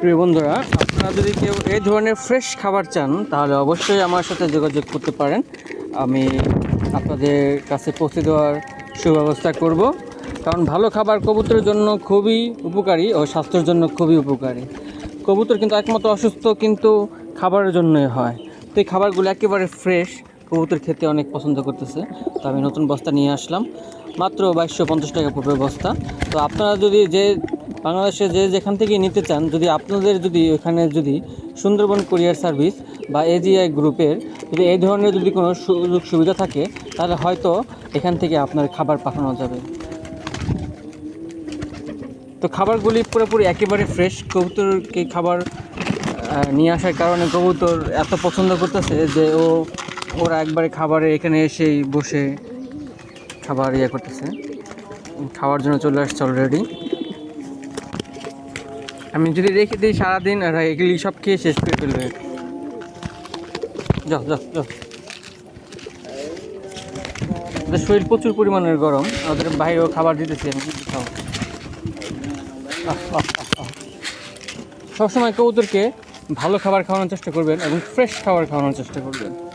প্রিয় বন্ধুরা, আপনারা যদি কেউ এই ধরনের ফ্রেশ খাবার চান, তাহলে অবশ্যই আমার সাথে যোগাযোগ করতে পারেন। আমি আপনাদের কাছে পৌঁছে দেওয়ার সুব্যবস্থা করব। কারণ ভালো খাবার কবুতরের জন্য খুবই উপকারী ও স্বাস্থ্যের জন্য খুবই উপকারী। কবুতর কিন্তু একমাত্র অসুস্থ কিন্তু খাবারের জন্যই হয়। তো এই খাবারগুলো একেবারে ফ্রেশ কবুতর খেতে অনেক পছন্দ করতেছে। তো আমি নতুন বস্তা নিয়ে আসলাম। মাত্র বাইশশো পঞ্চাশ টাকা পড়বে বস্তা। তো আপনারা যদি যে বাংলাদেশে যে যেখান থেকে নিতে চান, যদি আপনাদের যদি এখানে যদি সুন্দরবন কুরিয়ার সার্ভিস বা এজিআই গ্রুপের যদি এই ধরনের যদি কোনো সুযোগ সুবিধা থাকে, তাহলে হয়তো এখান থেকে আপনার খাবার পাঠানো যাবে। তো খাবারগুলি পুরোপুরি একেবারে ফ্রেশ কবুতরকে খাবার নিয়ে আসার কারণে কবুতর এত পছন্দ করতেছে যে ও, ওরা একবারে খাবারে এখানে এসেই বসে খাবার ইয়ে করতেছে। খাওয়ার জন্য চলে আসছে অলরেডি আমি যদি রেখে দিই সারাদিন, আর এগুলি সব খেয়ে শেষ করে ফেলবে। যাও যাও যাও। শরীর প্রচুর পরিমাণের গরম, ওদের বাইরেও খাবার দিতেছি আমি, কিন্তু আহ। সবসময় কবুতরকে ভালো খাবার খাওয়ানোর চেষ্টা করবেন এবং ফ্রেশ খাবার খাওয়ানোর চেষ্টা করবেন।